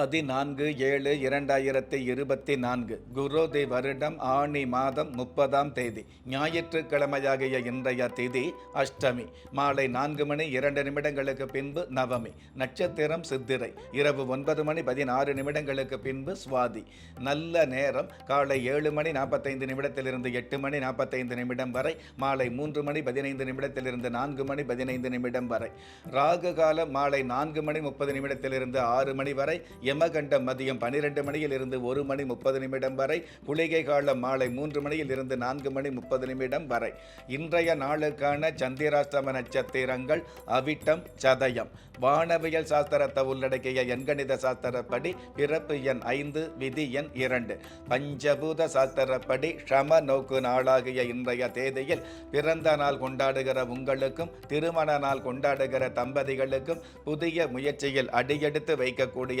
பதினான்கு ஏழு இரண்டாயிரத்தி இருபத்தி நான்கு குரோதி வருடம் ஆணி மாதம் முப்பதாம் தேதி ஞாயிற்றுக்கிழமையாகிய இன்றைய திதி அஷ்டமி. மாலை நான்கு மணி இரண்டு நிமிடங்களுக்கு பின்பு நவமி நட்சத்திரம் சித்திரை. இரவு ஒன்பது மணி பதினாறு நிமிடங்களுக்கு பின்பு சுவாதி. நல்ல நேரம் காலை ஏழு மணி நாற்பத்தைந்து நிமிடத்திலிருந்து எட்டு மணி நாற்பத்தைந்து நிமிடம் வரை மாலை மூன்று மணி பதினைந்து நிமிடத்திலிருந்து நான்கு மணி பதினைந்து நிமிடம் வரை. ராகு காலம் மாலை நான்கு மணி முப்பது நிமிடத்திலிருந்து ஆறு மணி வரை யமகண்டம் மதியம் பனிரெண்டு மணியில் இருந்து ஒரு மணி முப்பது நிமிடம் வரை குளிகை காலம் மாலை மூன்று மணியில் இருந்து நான்கு மணி முப்பது நிமிடம் வரை. இன்றைய நாளுக்கான சந்திராஷ்டம நட்சத்திரங்கள் அவிட்டம் சதயம். வானவியல் சாஸ்திரத்தை உள்ளடக்கிய எண்கணித சாஸ்திரப்படி பிறப்பு எண் ஐந்து விதி எண் இரண்டு. பஞ்சபூத சாஸ்திரப்படி ஷம நோக்கு நாளாகிய இன்றைய தேதியில் பிறந்த நாள் கொண்டாடுகிற உங்களுக்கும் திருமண நாள் கொண்டாடுகிற தம்பதிகளுக்கும் புதிய முயற்சியில் அடியெடுத்து வைக்கக்கூடிய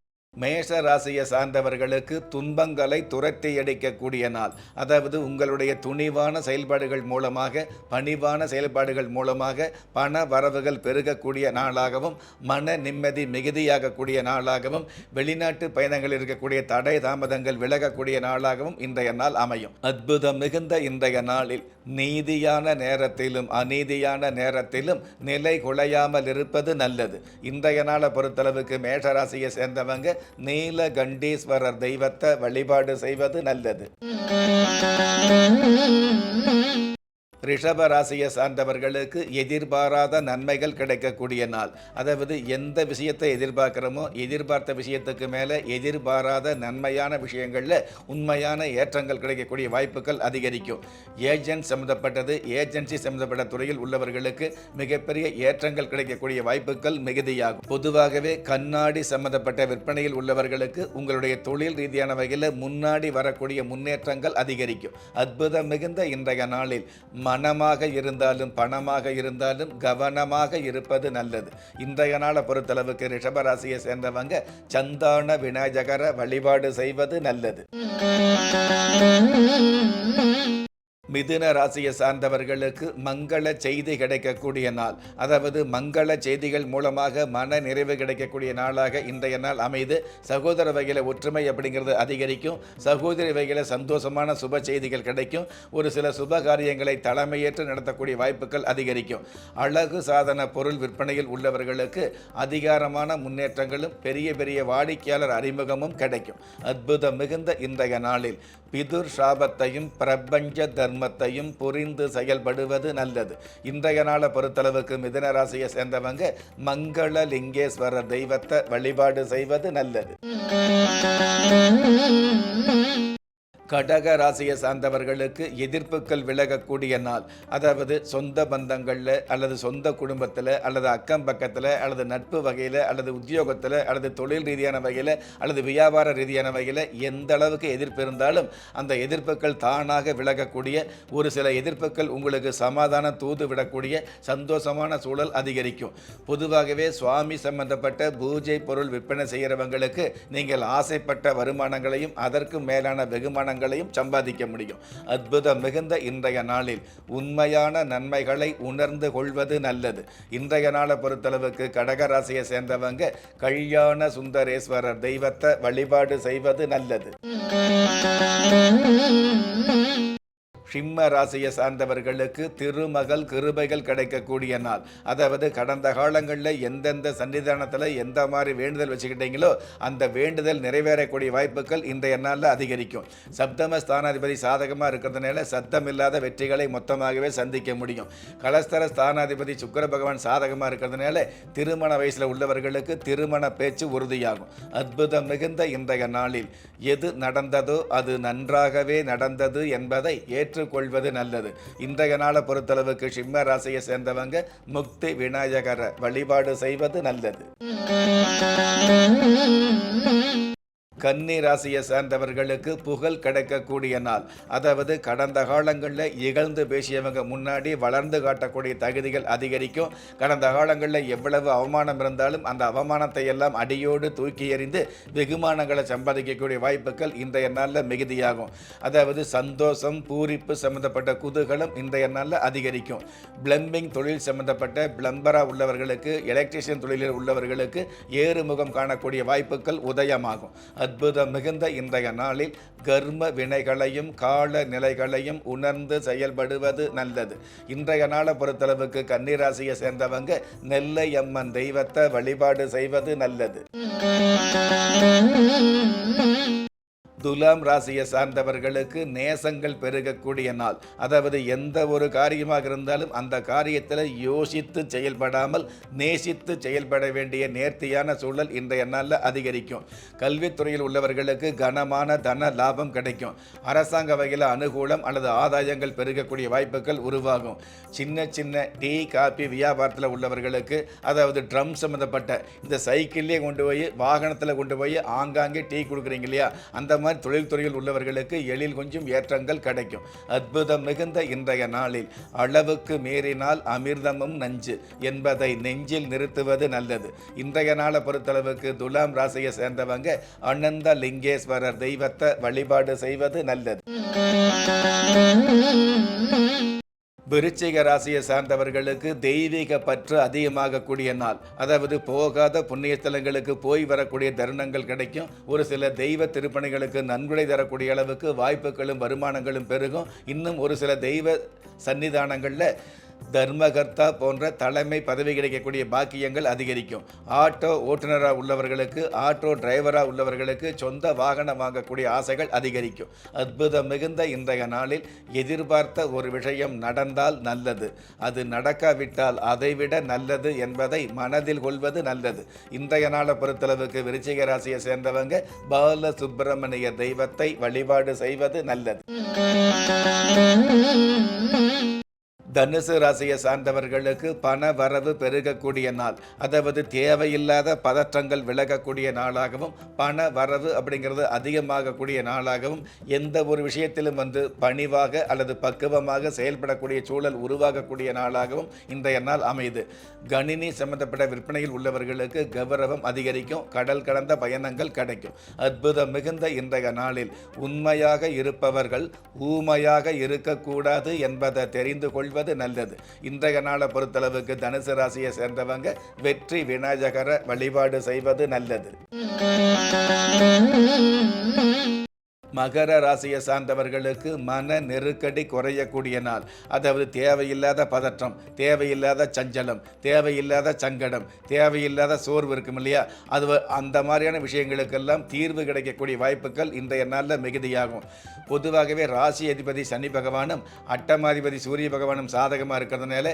மேஷ ராசியை சார்ந்தவர்களுக்கு துன்பங்களை துரத்தி அடிக்கக்கூடிய நாள். அதாவது உங்களுடைய துணிவான செயல்பாடுகள் மூலமாக பணிவான செயல்பாடுகள் மூலமாக பண வரவுகள் பெருகக்கூடிய நாளாகவும் மன நிம்மதி மிகுதியாகக்கூடிய நாளாகவும் வெளிநாட்டு பயணங்கள் இருக்கக்கூடிய தடை தாமதங்கள் விலகக்கூடிய நாளாகவும் இன்றைய நாள் அமையும். அற்புதம் மிகுந்த இன்றைய நாளில் நீதியான நேரத்திலும் அநீதியான நேரத்திலும் நிலை குலையாமல் இருப்பது நல்லது. இன்றைய நாளை பொறுத்தளவுக்கு மேஷராசியை சேர்ந்தவங்க நீலகண்டீஸ்வரர் தெய்வத்தை வழிபாடு செய்வது நல்லது. ரிஷப ராசியை சார்ந்தவர்களுக்கு எதிர்பாராத நன்மைகள் கிடைக்கக்கூடிய நாள். அதாவது எந்த விஷயத்தை எதிர்பார்க்குறோமோ எதிர்பார்த்த விஷயத்துக்கு மேலே எதிர்பாராத நன்மையான விஷயங்களில் உண்மையான ஏற்றங்கள் கிடைக்கக்கூடிய வாய்ப்புகள் அதிகரிக்கும். ஏஜென்ட் சம்மந்தப்பட்டது ஏஜென்சி சம்மந்தப்பட்ட துறையில் உள்ளவர்களுக்கு மிகப்பெரிய ஏற்றங்கள் கிடைக்கக்கூடிய வாய்ப்புகள் மிகுதியாகும். பொதுவாகவே கண்ணாடி சம்மந்தப்பட்ட விற்பனையில் உள்ளவர்களுக்கு உங்களுடைய தொழில் ரீதியான வகையில் முன்னாடி வரக்கூடிய முன்னேற்றங்கள் அதிகரிக்கும். அற்புதம் மிகுந்த இன்றைய நாளில் மனமாக இருந்தாலும் பணமாக இருந்தாலும் கவனமாக இருப்பது நல்லது. இன்றைய நாளை பொறுத்தளவுக்கு ரிஷபராசியை சேர்ந்தவங்க சந்தான விநாயகர வழிபாடு செய்வது நல்லது. மிதுன ராசியை சார்ந்தவர்களுக்கு மங்கள செய்தி கிடைக்கக்கூடிய நாள். அதாவது மங்கள செய்திகள் மூலமாக மன நிறைவு கிடைக்கக்கூடிய நாளாக இன்றைய நாள் அமைது. சகோதர வகையில் ஒற்றுமை அப்படிங்கிறது அதிகரிக்கும். சகோதரி வகையில் சந்தோஷமான சுப செய்திகள் கிடைக்கும். ஒரு சில சுப காரியங்களை தலைமையேற்று நடத்தக்கூடிய வாய்ப்புகள் அதிகரிக்கும். அழகு சாதன பொருள் விற்பனையில் உள்ளவர்களுக்கு அதிகாரமான முன்னேற்றங்களும் பெரிய பெரிய வாடிக்கையாளர் அறிமுகமும் கிடைக்கும். அற்புதம் மிகுந்த இன்றைய நாளில். பிதுர் சாபத்தையும் பிரபஞ்ச தர்ம தர்மத்தையும் புரிந்து செயல்படுவது நல்லது. இன்றைய நாளை பொறுத்தளவுக்கு மிதன ராசியை சேர்ந்தவங்க மங்கள லிங்கேஸ்வரர் தெய்வத்தை வழிபாடு செய்வது நல்லது. கடக ராசியை சார்ந்தவர்களுக்கு எதிர்ப்புகள் விலகக்கூடிய நாள். அதாவது சொந்த பந்தங்களில் அல்லது சொந்த குடும்பத்தில் அல்லது அக்கம் பக்கத்தில் அல்லது நட்பு வகையில் அல்லது உத்தியோகத்தில் அல்லது தொழில் ரீதியான வகையில் அல்லது வியாபார ரீதியான வகையில் எந்த அளவுக்கு எதிர்ப்பு இருந்தாலும் அந்த எதிர்ப்புகள் தானாக விலகக்கூடிய ஒரு சில எதிர்ப்புகள் உங்களுக்கு சமாதான தூது விடக்கூடிய சந்தோஷமான சூழல் அதிகரிக்கும். பொதுவாகவே சுவாமி சம்பந்தப்பட்ட பூஜை பொருள் விற்பனை செய்கிறவங்களுக்கு நீங்கள் ஆசைப்பட்ட வருமானங்களையும் அதற்கு மேலான வெகுமானங்கள் வெகுமானங்களையும் சம்பாதிக்க முடியும். அற்புதம் மிகுந்த இன்றைய நாளில் உண்மையான நன்மைகளை உணர்ந்து கொள்வது நல்லது. இன்றைய நாளை பொறுத்தளவுக்கு கடகராசியை சேர்ந்தவங்க கல்யாண சுந்தரேஸ்வரர் தெய்வத்தை வழிபாடு செய்வது நல்லது. சிம்ம ராசியை சார்ந்தவர்களுக்கு திருமகள் கிருபைகள் கிடைக்கக்கூடிய நாள். அதாவது கடந்த காலங்களில் எந்தெந்த சன்னிதானத்தில் எந்த மாதிரி வேண்டுதல் வச்சுக்கிட்டீங்களோ அந்த வேண்டுதல் நிறைவேறக்கூடிய வாய்ப்புகள் இன்றைய நாளில் அதிகரிக்கும். சப்தம ஸ்தானாதிபதி சாதகமாக இருக்கிறதுனால சத்தம் இல்லாத வெற்றிகளை மொத்தமாகவே சந்திக்க முடியும். கலஸ்தர ஸ்தானாதிபதி சுக்கர பகவான் சாதகமாக இருக்கிறதுனால திருமண வயசில் உள்ளவர்களுக்கு திருமண பேச்சு உறுதியாகும். அற்புதம் மிகுந்த இன்றைய நாளில். எது நடந்ததோ அது நன்றாகவே நடந்தது என்பதை ஏற்று ஏற்றுக்கொள்வது நல்லது. இன்றைய நாளை பொறுத்தளவுக்கு சிம்ம ராசியை சேர்ந்தவங்க முக்தி விநாயகரை வழிபாடு செய்வது நல்லது. கன்னி ராசியை சேர்ந்தவர்களுக்கு புகழ் கிடைக்கக்கூடிய நாள். அதாவது கடந்த காலங்களில் இகழ்ந்து பேசியவங்க முன்னாடி வளர்ந்து காட்டக்கூடிய தகுதிகள் அதிகரிக்கும். கடந்த காலங்களில் எவ்வளவு அவமானம் இருந்தாலும் அந்த அவமானத்தை எல்லாம் அடியோடு தூக்கி எறிந்து வெகுமானங்களை சம்பாதிக்கக்கூடிய வாய்ப்புகள் இன்றைய நாளில் மிகுதியாகும். அதாவது சந்தோஷம் பூரிப்பு சம்பந்தப்பட்ட குதூகலம் இன்றைய நாளில் அதிகரிக்கும். பிளம்பிங் தொழில் சம்பந்தப்பட்ட பிளம்பராக உள்ளவர்களுக்கு எலக்ட்ரிஷியன் தொழிலில் உள்ளவர்களுக்கு ஏறுமுகம் காணக்கூடிய வாய்ப்புகள் உதயமாகும். அது அற்புதம் மிகுந்த இன்றைய நாளில் கர்ம வினைகளையும் கால நிலைகளையும் உணர்ந்து செயல்படுவது நல்லது. இன்றைய நாளை பொறுத்தளவுக்கு கன்னிராசியை சேர்ந்தவங்க நெல்லை அம்மன் தெய்வத்தை வழிபாடு செய்வது நல்லது. துலாம் ராசியை சார்ந்தவர்களுக்கு நேசங்கள் பெருகக்கூடிய நாள். அதாவது எந்த ஒரு காரியமாக இருந்தாலும் அந்த காரியத்தில் யோசித்து செயல்படாமல் நேசித்து செயல்பட வேண்டிய நேர்த்தியான சூழல் இன்றைய நாளில் அதிகரிக்கும். கல்வித்துறையில் உள்ளவர்களுக்கு கனமான தன லாபம் கிடைக்கும். அரசாங்க வகையில் அனுகூலம் அல்லது ஆதாயங்கள் பெருகக்கூடிய வாய்ப்புகள் உருவாகும். சின்ன சின்ன டீ காபி வியாபாரத்தில் உள்ளவர்களுக்கு அதாவது ட்ரம் சம்மந்தப்பட்ட இந்த சைக்கிள்லேயே கொண்டு போய் வாகனத்தில் கொண்டு போய் ஆங்காங்கே டீ கொடுக்குறீங்க இல்லையா? அந்த மாதிரி தொழில்துறையில் உள்ளவர்களுக்கு எழில் கொஞ்சம் ஏற்றங்கள் கிடைக்கும். அற்புதம் மிகுந்த இன்றைய நாளில் அளவுக்கு மீறினால் அமிர்தமும் நஞ்சு என்பதை நெஞ்சில் நிறுத்துவது நல்லது. இன்றைய நாளை பொறுத்தளவுக்கு துலாம் ராசியை சேர்ந்தவங்க அனந்த லிங்கேஸ்வரர் தெய்வத்தை வழிபாடு செய்வது நல்லது. விருச்சிக ராசியை சார்ந்தவர்களுக்கு தெய்வீக பற்று அதிகமாகக்கூடிய நாள். அதாவது போகாத புண்ணியஸ்தலங்களுக்கு போய் வரக்கூடிய தருணங்கள் கிடைக்கும். ஒரு சில தெய்வ திருப்பணிகளுக்கு நன்கொடை தரக்கூடிய அளவுக்கு வாய்ப்புகளும் வருமானங்களும் பெருகும். இன்னும் ஒரு சில தெய்வ சன்னிதானங்களில் தர்மகர்த்தா போன்ற தலைமை பதவி கிடைக்கக்கூடிய பாக்கியங்கள் அதிகரிக்கும். ஆட்டோ ஓட்டுநராக உள்ளவர்களுக்கு ஆட்டோ டிரைவராக உள்ளவர்களுக்கு சொந்த வாகனம் வாங்கக்கூடிய ஆசைகள் அதிகரிக்கும். அற்புதம் மிகுந்த இன்றைய நாளில் எதிர்பார்த்த ஒரு விஷயம் நடந்தால் நல்லது. அது நடக்காவிட்டால் அதைவிட நல்லது என்பதை மனதில் கொள்வது நல்லது. இன்றைய நாளை பொறுத்தளவுக்கு விருச்சிக ராசியை சேர்ந்தவங்க பால சுப்பிரமணிய தெய்வத்தை வழிபாடு செய்வது நல்லது. தனுசு ராசியை சார்ந்தவர்களுக்கு பண வரவு பெருகக்கூடிய நாள். அதாவது தேவையில்லாத பதற்றங்கள் விலகக்கூடிய நாளாகவும் பண வரவு அப்படிங்கிறது அதிகமாகக்கூடிய நாளாகவும் எந்த ஒரு விஷயத்திலும் வந்து பணிவாக அல்லது பக்குவமாக செயல்படக்கூடிய சூழல் உருவாகக்கூடிய நாளாகவும் இன்றைய நாள் அமையுது. கணினி சம்பந்தப்பட்ட விற்பனையில் உள்ளவர்களுக்கு கௌரவம் அதிகரிக்கும் கடல் கடந்த பயணங்கள் கிடைக்கும். அற்புதம் மிகுந்த இன்றைய நாளில் உண்மையாக இருப்பவர்கள் ஊமையாக இருக்கக்கூடாது என்பதை தெரிந்து கொள்வது நல்லது. இன்றைய நாளை பொறுத்தளவுக்கு தனுசு ராசியை சேர்ந்தவங்க வெற்றி விநாயகரை வழிபாடு செய்வது நல்லது. மகர ராசியை சார்ந்தவர்களுக்கு மன நெருக்கடி குறையக்கூடிய நாள். அதாவது தேவையில்லாத பதற்றம் தேவையில்லாத சஞ்சலம் தேவையில்லாத சங்கடம் தேவையில்லாத சோர்வு இருக்கும் இல்லையா? அது அந்த மாதிரியான விஷயங்களுக்கெல்லாம் தீர்வு கிடைக்கக்கூடிய வாய்ப்புகள் இன்றைய நாளில் மிகுதியாகும். பொதுவாகவே ராசி அதிபதி சனி பகவானும் அட்டமாதிபதி சூரிய பகவானும் சாதகமாக இருக்கிறதுனால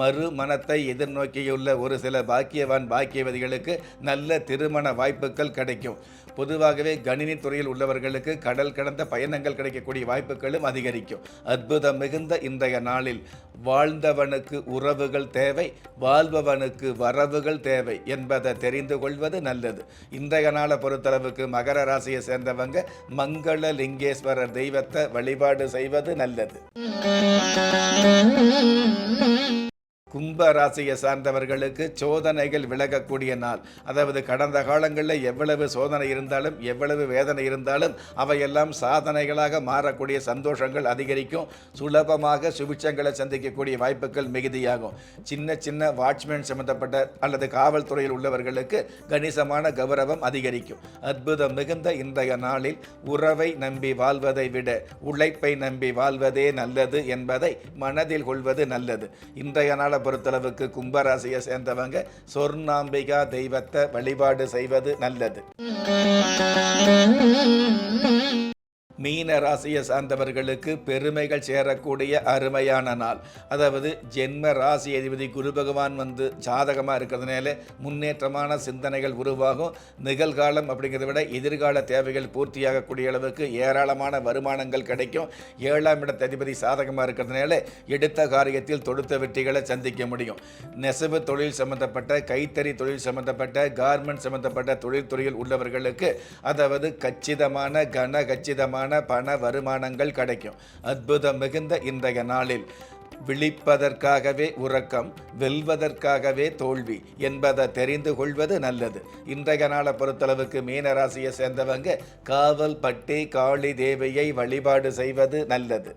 மறு மனத்தை எதிர்நோக்கியுள்ள ஒரு சில பாக்கியவான் பாக்கியவதிகளுக்கு நல்ல திருமண வாய்ப்புகள் கிடைக்கும். பொதுவாகவே கணினி துறையில் உள்ளவர்களுக்கு கடல் கடந்த பயணங்கள் கிடைக்கக்கூடிய வாய்ப்புகளும் அதிகரிக்கும். அற்புதம் மிகுந்த இன்றைய நாளில் வாழ்ந்தவனுக்கு உறவுகள் தேவை வாழ்பவனுக்கு வரவுகள் தேவை என்பதை தெரிந்து கொள்வது நல்லது. இன்றைய நாளை பொறுத்தளவுக்கு மகர ராசியை சேர்ந்தவங்க மங்கள லிங்கேஸ்வரர் தெய்வத்தை வழிபாடு செய்வது நல்லது. கும்ப ராசியை சார்ந்தவர்களுக்கு சோதனைகள் விலகக்கூடிய நாள். அதாவது கடந்த காலங்களில் எவ்வளவு சோதனை இருந்தாலும் எவ்வளவு வேதனை இருந்தாலும் அவையெல்லாம் சாதனைகளாக மாறக்கூடிய சந்தோஷங்கள் அதிகரிக்கும். சுலபமாக சுபிட்சங்களை சந்திக்கக்கூடிய வாய்ப்புகள் மிகுதியாகும். சின்ன சின்ன வாட்ச்மேன் சம்பந்தப்பட்ட அல்லது காவல்துறையில் உள்ளவர்களுக்கு கணிசமான கௌரவம் அதிகரிக்கும். அற்புதம் மிகுந்த இன்றைய நாளில் உறவை நம்பி வாழ்வதை விட உழைப்பை நம்பி வாழ்வதே நல்லது என்பதை மனதில் கொள்வது நல்லது. இன்றைய நாள பொறுத்தளவுக்கு கும்பராசியை சேர்ந்தவங்க சொர்ணாம்பிகா தெய்வத்தை வழிபாடு செய்வது நல்லது. மீன ராசியை சார்ந்தவர்களுக்கு பெருமைகள் சேரக்கூடிய அருமையான நாள். அதாவது ஜென்ம ராசி அதிபதி குரு பகவான் வந்து ஜாதகமாக இருக்கிறதுனால முன்னேற்றமான சிந்தனைகள் உருவாகும். நிகழ்காலம் அப்படிங்கிறத விட எதிர்கால தேவைகள் பூர்த்தியாகக்கூடிய அளவுக்கு ஏராளமான வருமானங்கள் கிடைக்கும். ஏழாம் இடத்த அதிபதி சாதகமாக இருக்கிறதுனால எடுத்த காரியத்தில் தொடுத்த வெற்றிகளை சந்திக்க முடியும். நெசவு தொழில் சம்பந்தப்பட்ட கைத்தறி தொழில் சம்பந்தப்பட்ட கார்மெண்ட் சம்பந்தப்பட்ட தொழில்துறையில் உள்ளவர்களுக்கு அதாவது கச்சிதமான கன கச்சிதமான பண வருமானங்கள் கிடைக்கும். அற்புதம் மிகுந்த இன்றைய நாளில் விழிப்பதற்காகவே உறக்கம் வெல்வதற்காகவே தோல்வி என்பதை தெரிந்து கொள்வது நல்லது. இன்றைய நாளை பொறுத்தளவுக்கு மீனராசியை சேர்ந்தவங்க காவல் பட்டி காளி தேவியை வழிபாடு செய்வது நல்லது.